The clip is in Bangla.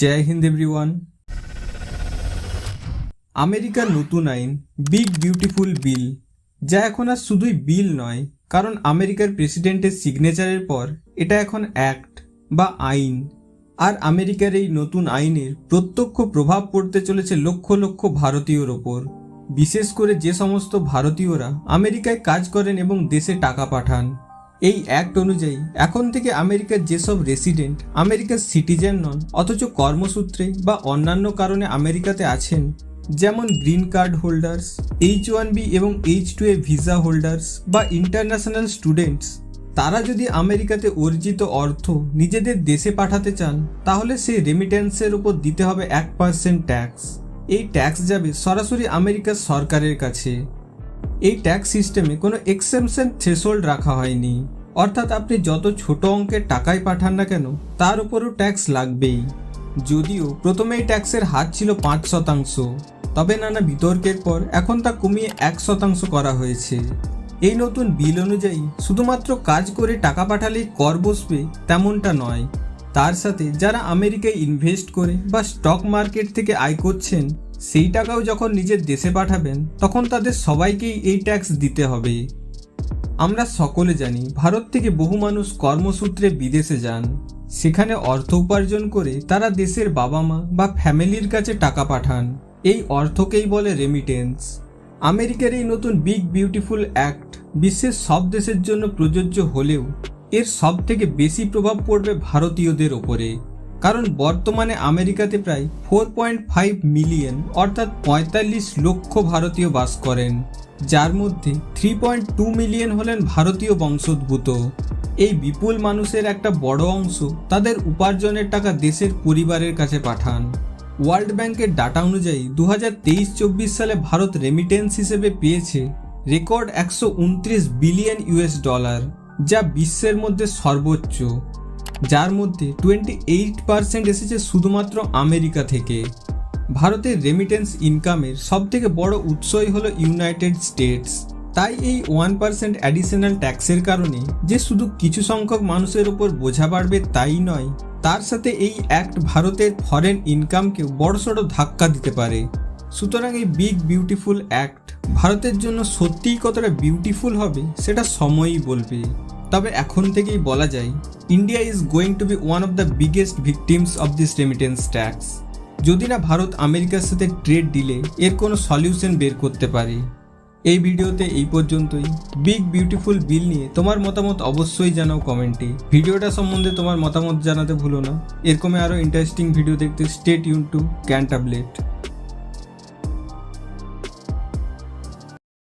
জয় হিন্দ এভরিওয়ান আমেরিকার নতুন আইন বিগ বিউটিফুল বিল যা এখন আর শুধুই বিল নয়, কারণ আমেরিকার প্রেসিডেন্টের সিগনেচারের পর এটা এখন অ্যাক্ট বা আইন। আর আমেরিকার এই নতুন আইনের প্রত্যক্ষ প্রভাব পড়তে চলেছে লক্ষ লক্ষ ভারতীয়র ওপর। বিশেষ করে যে সমস্ত ভারতীয়রা আমেরিকায় কাজ করেন এবং দেশে টাকা পাঠান। এই অ্যাক্ট অনুযায়ী, এখন থেকে আমেরিকার যেসব রেসিডেন্ট আমেরিকার সিটিজেন নন, অথচ কর্মসূত্রে বা অন্যান্য কারণে আমেরিকাতে আছেন, যেমন green card holders H one B এবং H two A visa holders বা ইন্টারন্যাশনাল স্টুডেন্টস তারা যদি আমেরিকাতে অর্জিত অর্থ নিজেদের দেশে পাঠাতে চান, তাহলে সেই রেমিটেন্সের উপর দিতে হবে এক পার্সেন্ট ট্যাক্স এই ট্যাক্স যাবে সরাসরি আমেরিকার সরকারের কাছে। এই ট্যাক্স সিস্টেমে কোনো এক্সেমশন থ্রেশোল্ড রাখা হয়নি। অর্থাৎ আপনি যত ছোট অঙ্কের টাকাই পাঠান না কেন, তার উপরও ট্যাক্স লাগবেই। যদিও প্রথমে এই ট্যাক্সের হার ছিল পাঁচ শতাংশ, তবে নানা বিতর্কের পর এখন তা কমিয়ে এক শতাংশ করা হয়েছে। এই নতুন বিল অনুযায়ী শুধুমাত্র কাজ করে টাকা পাঠালেই কর বসবে তেমনটা নয়। তার সাথে যারা আমেরিকায় ইনভেস্ট করে বা স্টক মার্কেট থেকে আয় করছেন, সেই টাকাও যখন নিজের দেশে পাঠাবেন, তখন তাদের সবাইকেই এই ট্যাক্স দিতে হবে। আমরা সকলে জানি ভারত থেকে বহু মানুষ কর্মসূত্রে বিদেশে যান। সেখানে অর্থ উপার্জন করে তারা দেশের বাবা মা বা ফ্যামিলির কাছে টাকা পাঠান। এই অর্থকেই বলে রেমিটেন্স আমেরিকার এই নতুন বিগ বিউটিফুল অ্যাক্ট বিশ্বের সব দেশের জন্য প্রযোজ্য হলেও এর সব থেকে বেশি প্রভাব পড়বে ভারতীয়দের ওপরে। কারণ বর্তমানে আমেরিকাতে প্রায় ফোর পয়েন্ট ফাইভ মিলিয়ন অর্থাৎ পঁয়তাল্লিশ লক্ষ ভারতীয় বাস করেন, যার মধ্যে থ্রি পয়েন্ট টু মিলিয়ন হলেন ভারতীয় বংশোদ্ভূত। এই বিপুল মানুষের একটা বড় অংশ তাদের উপার্জনের টাকা দেশের পরিবারের কাছে পাঠান। ওয়ার্ল্ড ব্যাংকের ডাটা অনুযায়ী দু হাজার তেইশ চব্বিশ সালে ভারত রেমিটেন্স হিসেবে পেয়েছে রেকর্ড একশো উনত্রিশ বিলিয়ন ইউএস ডলার যা বিশ্বের মধ্যে সর্বোচ্চ। যার মধ্যে টোয়েন্টি এইট পার্সেন্ট এসেছে শুধুমাত্র আমেরিকা থেকে। ভারতের রেমিটেন্স ইনকামের সব থেকে বড় উৎসই হলো ইউনাইটেড স্টেটস তাই এই ওয়ান পার্সেন্ট অ্যাডিশনাল ট্যাক্সের কারণে যে শুধু কিছু সংখ্যক মানুষের ওপর বোঝা বাড়বে তাই নয়, তার সাথে এই অ্যাক্ট ভারতের ফরেন ইনকামকেও বড়সড় ধাক্কা দিতে পারে। সুতরাং এই বিগ বিউটিফুল অ্যাক্ট ভারতের জন্য সত্যিই কতটা বিউটিফুল হবে, সেটা সময়ই বলবে। তবে এখন থেকেই বলা যায় India is going to be one of the biggest victims of this remittance tax যদি না ভারত আমেরিকার সাথে ট্রেড ডিলে এর কোনো সলিউশন বের করতে পারে। এই ভিডিওতে এই পর্যন্তই। বিগ বিউটিফুল বিল নিয়ে তোমার মতামত অবশ্যই জানাও কমেন্টে। ভিডিওটা সম্বন্ধে তোমার মতামত জানাতে ভুলো না। এরকমই আরও ইন্টারেস্টিং ভিডিও দেখতে স্টেট ইউন টু ক্যান ট্যাবলেট